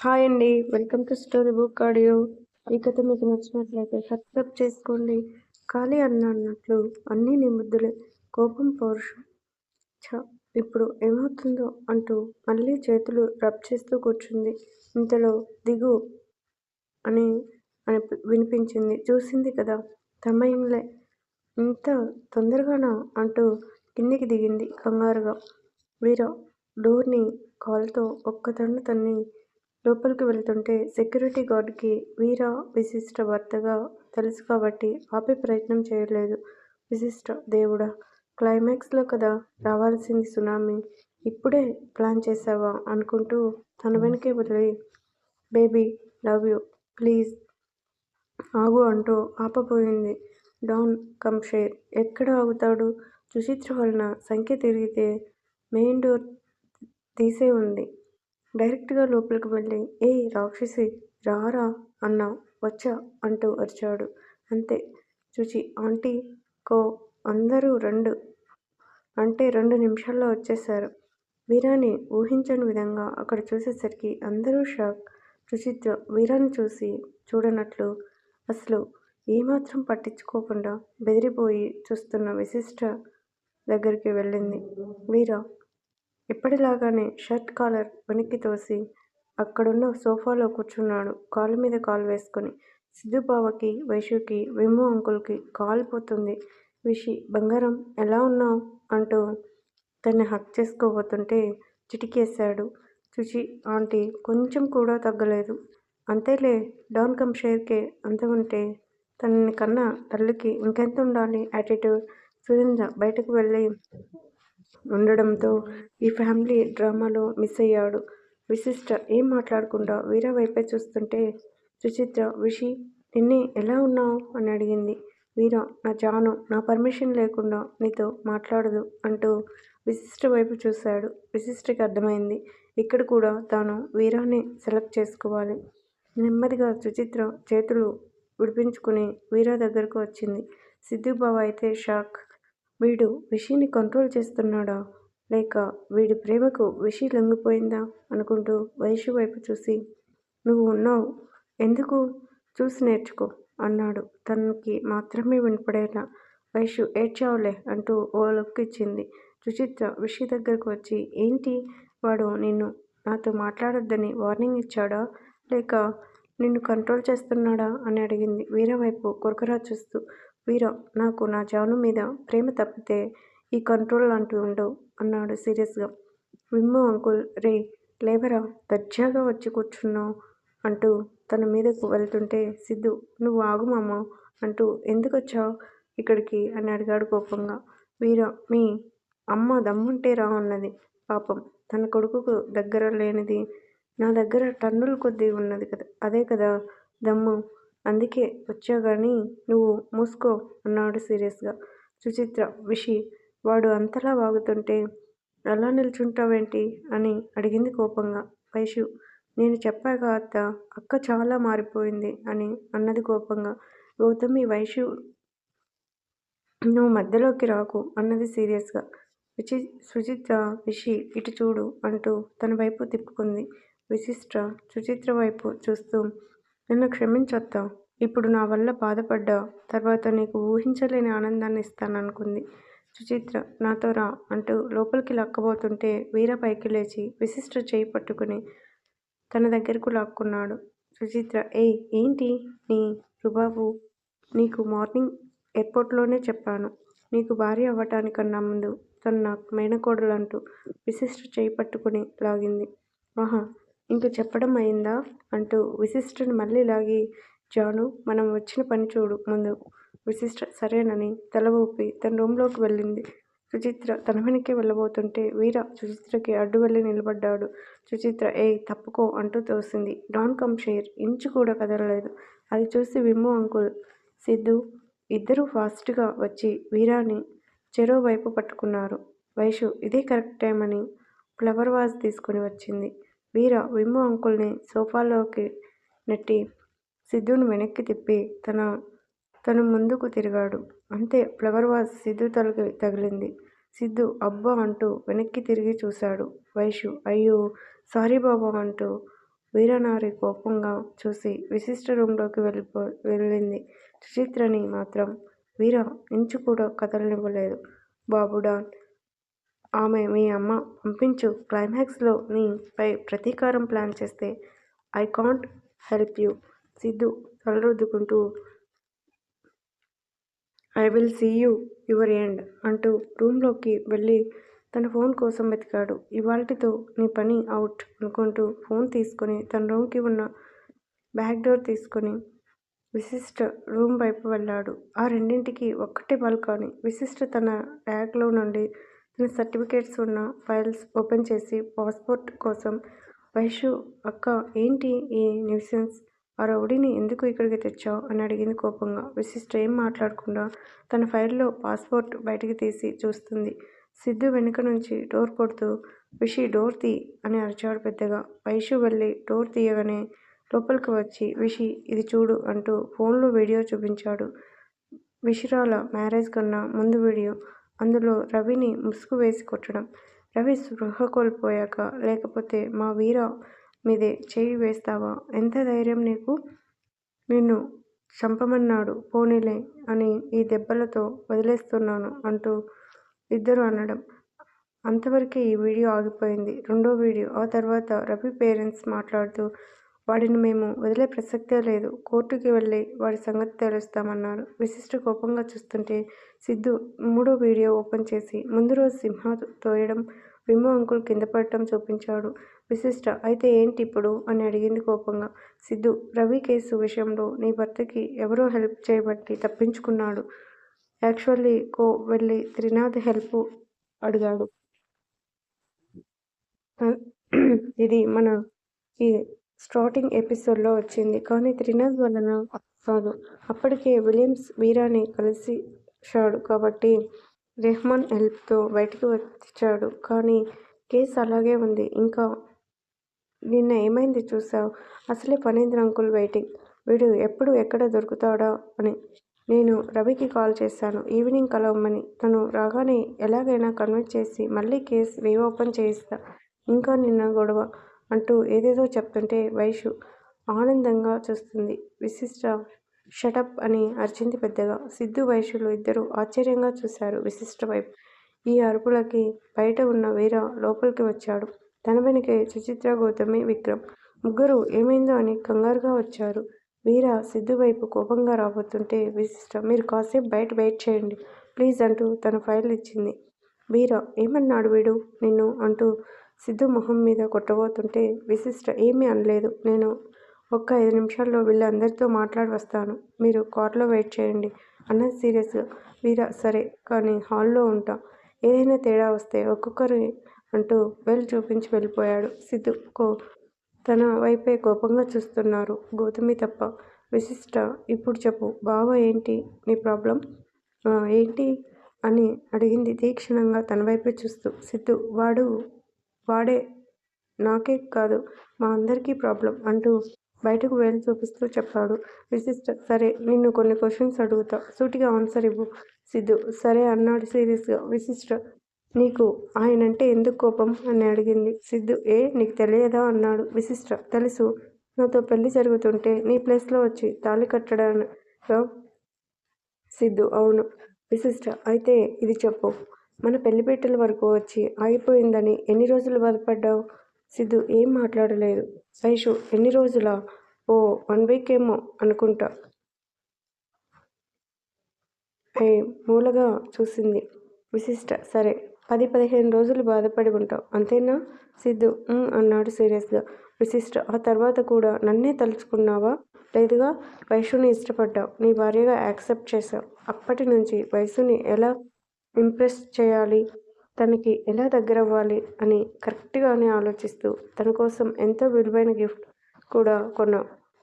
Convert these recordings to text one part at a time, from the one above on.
Hi అండి. Welcome to story book audio. ఈ కథ మీకు నచ్చినట్లయితే సబ్స్క్రైబ్ చేసుకోండి. ఖాళీ అన్న అన్నట్లు అన్నీ నీ ముద్దులే కోపం పౌరుషం. ఛ ఇప్పుడు ఏమవుతుందో అంటూ మళ్ళీ చేతులు రబ్ చేస్తూ కూర్చుంది. ఇంతలో దిగు అని అని వినిపించింది. చూసింది కదా తమయంలే. ఇంత తొందరగానా అంటూ కిందికి దిగింది కంగారుగా. వీర డోర్ని కాల్తో ఒక్క తన్ని లోపలికి వెళ్తుంటే సెక్యూరిటీ గార్డ్కి వీర విశిష్ట భర్తగా తెలుసు కాబట్టి ఆపే ప్రయత్నం చేయలేదు. విశిష్ట దేవుడా క్లైమాక్స్లో కదా రావాల్సింది సునామీ. ఇప్పుడే ప్లాన్ చేసావా అనుకుంటూ తన వెనకే వెళ్ళి బేబీ లవ్ యూ ప్లీజ్. ఆగు అంటూ ఆపబోయింది. డాన్ కమ్ షేర్ ఎక్కడ ఆగుతాడు? సుచిత్ర వలన సంఖ్య తిరిగితే మెయిన్ డోర్ తీసే ఉంది. డైరెక్ట్గా లోపలికి వెళ్ళి ఏ రాక్షసి రారా అన్న వచ్చా అంటూ అరిచాడు. అంతే చూచి ఆంటీ కో అందరూ రెండు అంటే రెండు నిమిషాల్లో వచ్చేశారు. వీరాని ఊహించని విధంగా అక్కడ చూసేసరికి అందరూ షాక్. రుచిత్ర వీరాని చూసి చూడనట్లు అసలు ఏమాత్రం పట్టించుకోకుండా బెదిరిపోయి చూస్తున్న విశిష్ట దగ్గరికి వెళ్ళింది. వీర ఎప్పటిలాగానే షర్ట్ కాలర్ వెనక్కి తోసి అక్కడున్న సోఫాలో కూర్చున్నాడు. కాలు మీద కాలు వేసుకొని సిద్ధుబావకి వైషుకి విమ్ము అంకుల్కి కాలిపోతుంది విషి బంగారం ఎలా ఉన్నావు? అంటూ తన్ని హక్ చేసుకోబోతుంటే చిటికేశాడు. చూచి ఆంటీ కొంచెం కూడా తగ్గలేదు. అంతేలే డాన్ కమ్ షేర్కే అంత ఉంటే తనని కన్నా తల్లికి ఇంకెంత ఉండాలి? యాటిట్యూడ్ సురేంద్ర బయటకు వెళ్ళి ఉండడంతో ఈ ఫ్యామిలీ డ్రామాలో మిస్ అయ్యాడు. విశిష్ట ఏం మాట్లాడకుండా వీరా వైపే చూస్తుంటే సుచిత్ర విషి నిన్నే ఎలా ఉన్నావు? అని అడిగింది. వీరా నా జాను నా పర్మిషన్ లేకుండా నీతో మాట్లాడదు అంటూ విశిష్ట వైపు చూశాడు. విశిష్టకి అర్థమైంది. ఇక్కడ కూడా తాను వీరాని సెలెక్ట్ చేసుకోవాలి. నెమ్మదిగా సుచిత్ర చేతులు విడిపించుకుని వీరా దగ్గరకు వచ్చింది. సిద్ధుబావ అయితే షాక్. వీడు విషిని కంట్రోల్ చేస్తున్నాడా? లేక వీడి ప్రేమకు విషి లొంగిపోయిందా? అనుకుంటూ వైషు వైపు చూసి నువ్వు ఉన్నావు. ఎందుకు? చూసి నేర్చుకో అన్నాడు. తనకి మాత్రమే వినపడేలా వైషు ఏడ్చావులే అంటూ ఓ లుక్ ఇచ్చింది. సుచిత్ర విషి దగ్గరకు వచ్చి ఏంటి? వాడు నిన్ను నాతో మాట్లాడొద్దని వార్నింగ్ ఇచ్చాడా? లేక నిన్ను కంట్రోల్ చేస్తున్నాడా? అని అడిగింది. వీరవైపు కొరకరా చూస్తూ వీర నాకు నా జాను మీద ప్రేమ తప్పితే ఈ కంట్రోల్ అంటూ ఉండవు అన్నాడు సీరియస్గా. విమ్ము అంకుల్ రే లేవరా? దర్జాగా వచ్చి కూర్చున్నావు అంటూ తన మీదకు వెళ్తుంటే సిద్ధు నువ్వు ఆగు మామ అంటూ ఎందుకు వచ్చావు ఇక్కడికి అని అడిగాడు కోపంగా. వీర మీ అమ్మ దమ్ముంటే రా అన్నది పాపం. తన కొడుకుకు దగ్గర లేనిది నా దగ్గర టన్నుల కొద్దీ ఉన్నది కదా అదే కదా దమ్ము. అందుకే వచ్చా కానీ నువ్వు మూసుకో అన్నాడు సీరియస్గా. సుచిత్ర విషి వాడు అంతలా వాగుతుంటే ఎలా నిల్చుంటావేంటి అని అడిగింది కోపంగా. వైషు నేను చెప్పాక అత్త అక్క చాలా మారిపోయింది అని అన్నది కోపంగా. గౌతమి వైషు నువ్వు మధ్యలోకి రాకు అన్నది సీరియస్గా. విచి సుచిత్ర విషి ఇటు చూడు అంటూ తన వైపు తిప్పుకుంది. విశిష్ట సుచిత్ర వైపు చూస్తూ నన్ను క్షమించొత్తా ఇప్పుడు నా వల్ల బాధపడ్డా తర్వాత నీకు ఊహించలేని ఆనందాన్ని ఇస్తాననుకుంది. సుచిత్ర నాతో రా అంటూ లోపలికి లక్కబోతుంటే వీర పైకి లేచి విశిష్ట చేయి పట్టుకుని తన దగ్గరకు లాక్కున్నాడు. సుచిత్ర ఏయ్ ఏంటి? నీ రుబాబు నీకు మార్నింగ్ ఎయిర్పోర్ట్లోనే చెప్పాను. నీకు భార్య అవ్వటానికన్నా ముందు తను నాకు మేనకోడలంటూ విశిష్ట చేయి పట్టుకుని లాగింది. ఆహా ఇంక చెప్పడం అయిందా? అంటూ విశిష్టని మళ్ళీ లాగి జాను మనం వచ్చిన పని చూడు ముందు. విశిష్ట సరేనని తల ఊపి తన రూమ్లోకి వెళ్ళింది. సుచిత్ర తన వెనక్కి వెళ్ళబోతుంటే వీర సుచిత్రకి అడ్డు వెళ్ళి నిలబడ్డాడు. సుచిత్ర ఏయ్ తప్పుకో అంటూ తోసింది. డాన్ కమ్ షేర్ ఇంచు కూడా కదలలేదు. అది చూసి విమ్ము అంకుల్. సిద్ధు ఇద్దరూ ఫాస్ట్గా వచ్చి వీరాని చెరో వైపు పట్టుకున్నారు. వైషు ఇదే కరెక్ట్ టైం అని ఫ్లవర్ వాజ్ తీసుకుని వచ్చింది. వీర విమ్ము అంకుల్ని సోఫాలోకి నెట్టి సిద్ధుని వెనక్కి తిప్పి తన తను ముందుకు తిరిగాడు అంతే ఫ్లవర్ వాజ్ సిద్ధు తలకి తగిలింది సిద్ధు అబ్బా అంటూ వెనక్కి తిరిగి చూశాడు వైషు అయ్యో సారీ బాబా అంటూ వీరనారి కోపంగా చూసి విశిష్ట రూంలోకి వెళ్ళిపో వెళ్ళింది. సుచిత్రని మాత్రం వీర ఇంచు కూడా కదలనివ్వలేదు. బాబుడాన్ ఆమె మీ అమ్మ. పంపించు. క్లైమాక్స్లో నీ పై ప్రతీకారం ప్లాన్ చేస్తే I can't help you Siddhu తలరుద్దుకుంటూ I will see you your end అంటూ రూమ్లోకి వెళ్ళి తన ఫోన్ కోసం వెతికాడు. ఇవాల్టితో నీ పని అవుట్ అనుకుంటూ ఫోన్ తీసుకొని తన రూమ్కి ఉన్న బ్యాక్ డోర్ తీసుకొని విశిష్ట రూమ్ వైపు వెళ్ళాడు. ఆ రెండింటికి ఒక్కటే బాల్కనీ. విశిష్ట తన ర్యాక్లో నుండి సర్టిఫికేట్స్ ఉన్న ఫైల్స్ ఓపెన్ చేసి పాస్పోర్ట్ కోసం వైషు అక్క ఏంటి ఈ న్యూసెన్స్? ఆ రౌడీని ఎందుకు ఇక్కడికి తెచ్చావు అని అడిగింది కోపంగా. విశిష్ట ఏం మాట్లాడకుండా తన ఫైల్లో పాస్పోర్ట్ బయటికి తీసి చూస్తుంది. సిద్ధు వెనుక నుంచి డోర్ కొడుతూ విషి డోర్ తీ అని అరిచాడు పెద్దగా. వైషు వెళ్ళి డోర్ తీయగానే లోపలికి వచ్చి విషి ఇది చూడు అంటూ ఫోన్లో వీడియో చూపించాడు. విషిరాల మ్యారేజ్ కన్నా ముందు వీడియో. అందులో రవిని ముసుగు వేసి కొట్టడం. రవి స్పృహ కోల్పోయాక లేకపోతే మా వీర మీదే చేయి వేస్తావా? ఎంత ధైర్యం నీకు? నిన్ను చంపమన్నాడు పోనీలే అని ఈ దెబ్బలతో వదిలేస్తున్నాను అంటూ ఇద్దరూ అనడం. అంతవరకే ఈ వీడియో ఆగిపోయింది. రెండో వీడియో. ఆ తర్వాత రవి పేరెంట్స్ మాట్లాడుతూ వాడిని మేము వదిలే ప్రసక్తే లేదు. కోర్టుకి వెళ్ళి వాడి సంగతి తెలుస్తామన్నారు విశిష్ట కోపంగా చూస్తుంటే సిద్ధు మూడో వీడియో ఓపెన్ చేసి ముందు రోజు సింహ తోయడం, విమో అంకుల్ కిందపడటం చూపించాడు. విశిష్ట అయితే ఏంటి ఇప్పుడు? అని అడిగింది కోపంగా. సిద్ధు రవి కేసు విషయంలో నీ భర్తకి ఎవరో హెల్ప్ చేయబట్టి తప్పించుకున్నాడు. యాక్చువల్లీ కో వెళ్ళి త్రినాథ్ హెల్ప్ అడిగాడు. ఇది మన ఈ స్టార్టింగ్ ఎపిసోడ్లో వచ్చింది. కానీ త్రినాథ్ వలన కాదు. అప్పటికే విలియమ్స్ వీరాని కలిసేశాడు కాబట్టి రెహమాన్ హెల్ప్తో బయటికి వచ్చాడు. కానీ కేసు అలాగే ఉంది. ఇంకా నిన్న ఏమైంది చూసావు అసలే పనేంద్ర అంకుల్ వెయిటింగ్. వీడు ఎప్పుడు ఎక్కడ దొరుకుతాడా అని నేను రవికి కాల్ చేశాను. ఈవినింగ్ కలవమని. తను రాగానే ఎలాగైనా కన్విన్స్ చేసి మళ్ళీ కేస్ రీఓపెన్ చేయిస్తా. ఇంకా నిన్న గొడవ అంటూ ఏదేదో చెప్తుంటే వైషు ఆనందంగా చూస్తుంది. విశిష్ట షటప్ అని అరిచింది పెద్దగా. సిద్ధు వైశ్యులు ఇద్దరూ ఆశ్చర్యంగా చూశారు విశిష్ట వైపు. ఈ అరుపులకి బయట ఉన్న వీర లోపలికి వచ్చాడు. తన వెనుకే సుచిత్ర గౌతమి విక్రమ్. ముగ్గురు ఏమైందో అని కంగారుగా వచ్చారు. వీర సిద్ధువైపు కోపంగా రాబోతుంటే విశిష్ట మీరు కాసేపు బయట వెయిట్ చేయండి ప్లీజ్ అంటూ తన ఫైల్ ఇచ్చింది. వీర ఏమన్నాడు వీడు నిన్ను అంటూ సిద్ధు మొహం మీద కొట్టబోతుంటే విశిష్ట ఏమీ అనలేదు. నేను ఒక్క ఐదు నిమిషాల్లో వీళ్ళందరితో మాట్లాడి వస్తాను. మీరు కార్లో వెయిట్ చేయండి అన్నది సీరియస్ వీరా సరే కానీ హాల్లో ఉంటా. ఏదైనా తేడా వస్తే ఒక్కొక్కరి అంటూ వెల్ చూపించి వెళ్ళిపోయాడు. సిద్ధు కో తన వైపే కోపంగా చూస్తున్నారు గౌతమి తప్ప. విశిష్ట ఇప్పుడు చెప్పు బావ ఏంటి నీ ప్రాబ్లం? ఏంటి? అని అడిగింది తీక్షణంగా తనవైపే చూస్తూ. సిద్ధు వాడు వాడే నాకే కాదు మా అందరికీ ప్రాబ్లం అంటూ బయటకు వేలు చూపిస్తూ చెప్పాడు. విశిష్ట సరే నిన్ను కొన్ని క్వశ్చన్స్ అడుగుతా. సూటిగా ఆన్సర్ ఇవ్వు. సిద్ధు సరే అన్నాడు సీరియస్గా విశిష్ట నీకు ఆయనంటే ఎందుకు కోపం? అని అడిగింది. సిద్ధు ఏ నీకు తెలియదా? అన్నాడు. విశిష్ట తెలుసు. నాతో పెళ్ళి జరుగుతుంటే నీ ప్లేస్లో వచ్చి తాళి కట్టడానికి సిద్ధు అవును. విశిష్ట అయితే ఇది చెప్పు. మన పెళ్ళిపీటల వరకు వచ్చి ఆగిపోయిందని ఎన్ని రోజులు బాధపడ్డావు సిద్ధు ఏం మాట్లాడలేదు. సైషు ఎన్ని రోజులా? ఓ వన్ వీక్ ఏమో అనుకుంటా. ఐ మూలగా చూసింది. విశిష్ట సరే పది పదిహేను రోజులు బాధపడి ఉంటావు అంతేనా? సిద్ధు అన్నాడు సీరియస్గా విశిష్ట ఆ తర్వాత కూడా నన్నే తలుచుకున్నావా? లేదుగా. వైషుని ఇష్టపడ్డావు నీ భార్యగా యాక్సెప్ట్ చేసావు అప్పటి నుంచి వయసుని ఎలా ఇంప్రెస్ చేయాలి తనకి ఎలా దగ్గర అవ్వాలి అని కరెక్ట్గానే ఆలోచిస్తూ తన కోసం ఎంతో విలువైన గిఫ్ట్ కూడా కొన్నా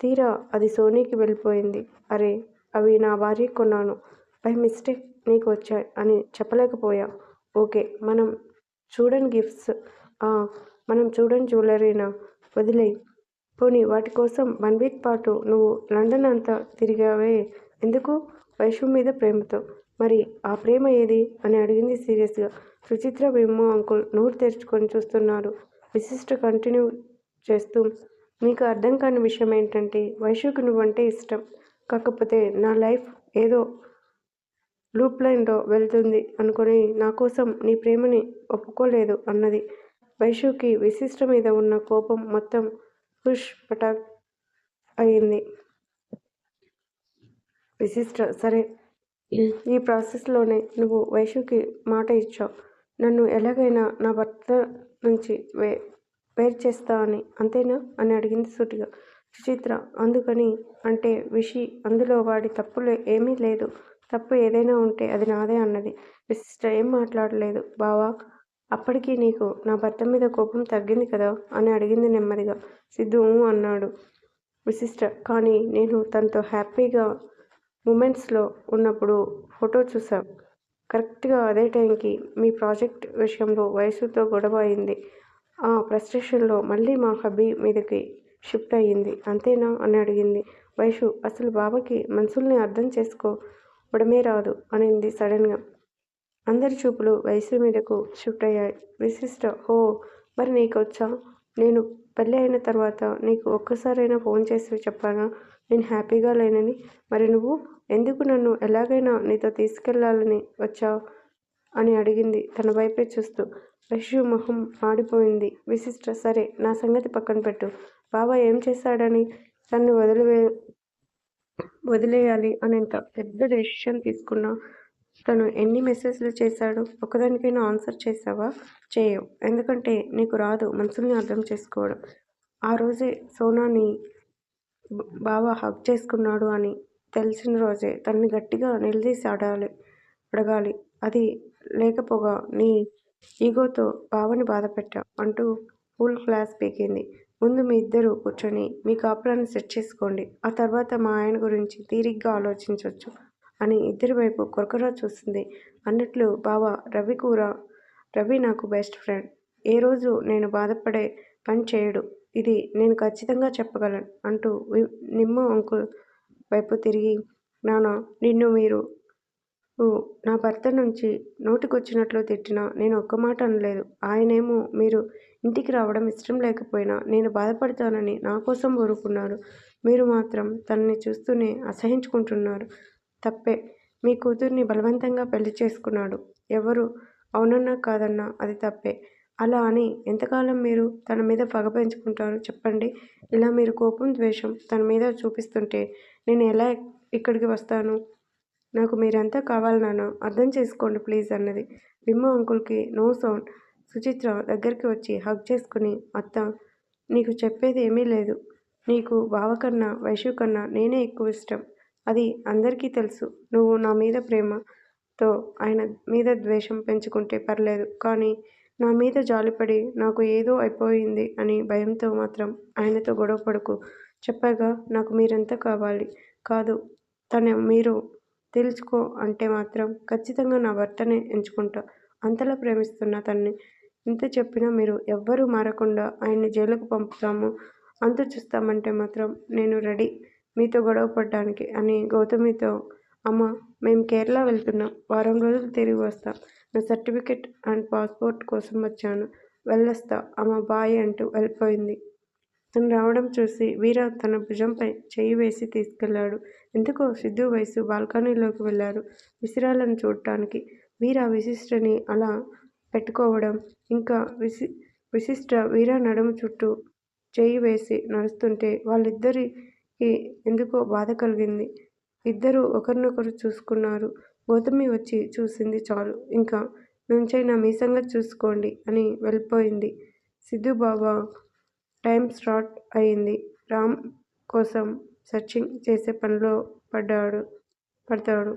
తీరా అది సోనీకి వెళ్ళిపోయింది. అరే అవి నా భార్యకి కొన్నాను. బై మిస్టేక్ నీకు వచ్చాయి అని చెప్పలేకపోయా. ఓకే మనం చూడని గిఫ్ట్స్ మనం చూడని జ్యువెలరీనా? వదిలే పోనీ వాటి కోసం వన్ వీక్ పాటు నువ్వు లండన్ అంతా తిరిగావే ఎందుకు? వైషూ మీద ప్రేమతో. మరి ఆ ప్రేమ ఏది? అని అడిగింది సీరియస్గా సుచిత్ర విమూ అంకుల్ నోరు తెరుచుకొని చూస్తున్నారు. విశిష్ట కంటిన్యూ చేస్తూ మీకు అర్థం కాని విషయం ఏంటంటే వైషుకి నువ్వంటే ఇష్టం కాకపోతే నా లైఫ్ ఏదో లూప్ లైన్లో వెళ్తుంది అనుకుని నా కోసం నీ ప్రేమని ఒప్పుకోలేదు అన్నది వైశుకి విశిష్ట మీద ఉన్న కోపం మొత్తం హుష్ పటాక్ అయింది విశిష్ట సరే ఈ ప్రాసెస్లోనే నువ్వు వైషుకి మాట ఇచ్చావు. నన్ను ఎలాగైనా నా భర్త నుంచి వే వేరు చేస్తా అని అంతేనా? అని అడిగింది సూటిగా. సుచిత్ర అందుకని అంటే విషి అందులో వాడి తప్పులు ఏమీ లేదు. తప్పు ఏదైనా ఉంటే అది నాదే అన్నది. విశిష్ట ఏం మాట్లాడలేదు. బావా అప్పటికీ నీకు నా భర్త మీద కోపం తగ్గింది కదా? అని అడిగింది నెమ్మదిగా. సిద్ధు అన్నాడు. విశిష్ట కానీ నేను తనతో హ్యాపీగా మూమెంట్స్లో ఉన్నప్పుడు ఫోటో చూసాం కరెక్ట్గా అదే టైంకి మీ ప్రాజెక్ట్ విషయంలో వయసుతో గొడవ అయింది. ఆ ఫ్రస్ట్రేషన్లో మళ్ళీ మా హబ్బీ మీదకి షిఫ్ట్ అయ్యింది. అంతేనా? అని అడిగింది. వైషు అసలు బాబాకి మనసుల్ని అర్థం చేసుకోవడమే రాదు అనింది సడన్గా. అందరి చూపులు వయసు మీదకు షిఫ్ట్ అయ్యాయి. విశిష్ట హో మరి నీకు వచ్చా నేను పెళ్ళి అయిన తర్వాత నీకు ఒక్కసారైనా ఫోన్ చేసి చెప్పానా? నేను హ్యాపీగా లేనని. మరి నువ్వు ఎందుకు నన్ను ఎలాగైనా నీతో తీసుకెళ్ళాలని వచ్చావు? అని అడిగింది తన వైపే చూస్తూ. రష్యు మొహం ఆడిపోయింది విశిష్ట సరే నా సంగతి పక్కన పెట్టు. బాబా ఏం చేశాడని తన్ని వదిలివే వదిలేయాలి అనేంత పెద్ద డెసిషన్ తీసుకున్నా. తను ఎన్ని మెసేజ్లు చేశాడు ఒకదానికైనా ఆన్సర్ చేసావా? చేయవు. ఎందుకంటే నీకు రాదు మనసుల్ని అర్థం చేసుకోవడం. ఆ రోజే సోనాని బావ హగ్ చేసుకున్నాడు అని తెలిసిన రోజే తనని గట్టిగా నిలదీసి అడగాలి అడగాలి. అది లేకపోగా నీ ఈగోతో బావని బాధపెట్టా అంటూ ఫుల్ క్లాస్ పీకింది. ముందు మీ ఇద్దరు కూర్చొని మీ కాపురాన్ని సెట్ చేసుకోండి. ఆ తర్వాత మా ఆయన గురించి తీరిగ్గా ఆలోచించవచ్చు అని ఇద్దరి వైపు కొరకరా చూసింది. అన్నట్లు బావ రవి కూర రవి నాకు బెస్ట్ ఫ్రెండ్ ఏ రోజు నేను బాధపడే పని చేయడు. ఇది నేను ఖచ్చితంగా చెప్పగలను అంటూ నిమ్మ అంకుల్ వైపు తిరిగి నాన్న నిన్ను మీరు నా భర్త నుంచి నోటికొచ్చినట్లు తిట్టినా నేను ఒక్క మాట అనలేదు. ఆయనేమో మీరు ఇంటికి రావడం ఇష్టం లేకపోయినా నేను బాధపడతానని నా కోసం ఊరుకున్నారు. మీరు మాత్రం తనని చూస్తూనే అసహించుకుంటున్నారు. తప్పే. మీ కూతుర్ని బలవంతంగా పెళ్ళి చేసుకున్నాడు. ఎవరు? అవునన్నా కాదన్నా అది తప్పే. అలా అని ఎంతకాలం మీరు తన మీద పగ పెంచుకుంటారు చెప్పండి. ఇలా మీరు కోపం ద్వేషం తన మీద చూపిస్తుంటే నేను ఎలా ఇక్కడికి వస్తాను? నాకు మీరంతా కావాలి నాన్న. అర్థం చేసుకోండి ప్లీజ్ అన్నది. బిమ్మ అంకుల్కి నో సౌండ్. సుచిత్ర దగ్గరికి వచ్చి హగ్ చేసుకుని అత్త నీకు చెప్పేది ఏమీ లేదు. నీకు బావ కన్నా వైశ్యు కన్నా నేనే ఎక్కువ ఇష్టం. అది అందరికీ తెలుసు. నువ్వు నా మీద ప్రేమతో ఆయన మీద ద్వేషం పెంచుకుంటే పర్లేదు. కానీ నా మీద జాలిపడి నాకు ఏదో అయిపోయింది అని భయంతో మాత్రం ఆయనతో గొడవ పడుకు. చెప్పాగా నాకు మీరెంత కావాలి? కాదు తను మీరు తెలుసుకో అంటే మాత్రం ఖచ్చితంగా నా భర్తనే ఎంచుకుంటా. అంతలా ప్రేమిస్తున్న తన్ని ఇంత చెప్పినా మీరు ఎవ్వరూ మారకుండా ఆయన్ని జైలుకు పంపుతాము. అంత చూస్తామంటే మాత్రం నేను రెడీ మీతో గొడవ పడడానికి అని గౌతమితో అమ్మ మేము కేరళ వెళ్తున్నాం. వారం రోజులు తిరిగి వస్తాం. నా సర్టిఫికెట్ అండ్ పాస్పోర్ట్ కోసం వచ్చాను. వెళ్ళొస్తా. అమ్మ బాయ్ అంటూ వెళ్ళిపోయింది. తను రావడం చూసి వీర తన భుజంపై చేయి వేసి తీసుకెళ్ళాడు. ఎందుకో సిద్ధు వయసు బాల్కనీలోకి వెళ్ళారు విసిరాలను చూడటానికి. వీర విశిష్టని అలా పెట్టుకోవడం ఇంకా విసి విశిష్ట వీర నడుము చుట్టూ చేయి వేసి నడుస్తుంటే వాళ్ళిద్దరి ఎందుకో బాధ కలిగింది. ఇద్దరూ ఒకరినొకరు చూసుకున్నారు. గౌతమి వచ్చి చూసింది చాలు. ఇంకా నుంచైనా మీ సంగతి చూసుకోండి అని వెళ్ళిపోయింది. సిద్ధు బాబా టైం స్టార్ట్ అయింది. రామ్ కోసం సర్చింగ్ చేసే పనిలో పడ్డాడు పడతాడు.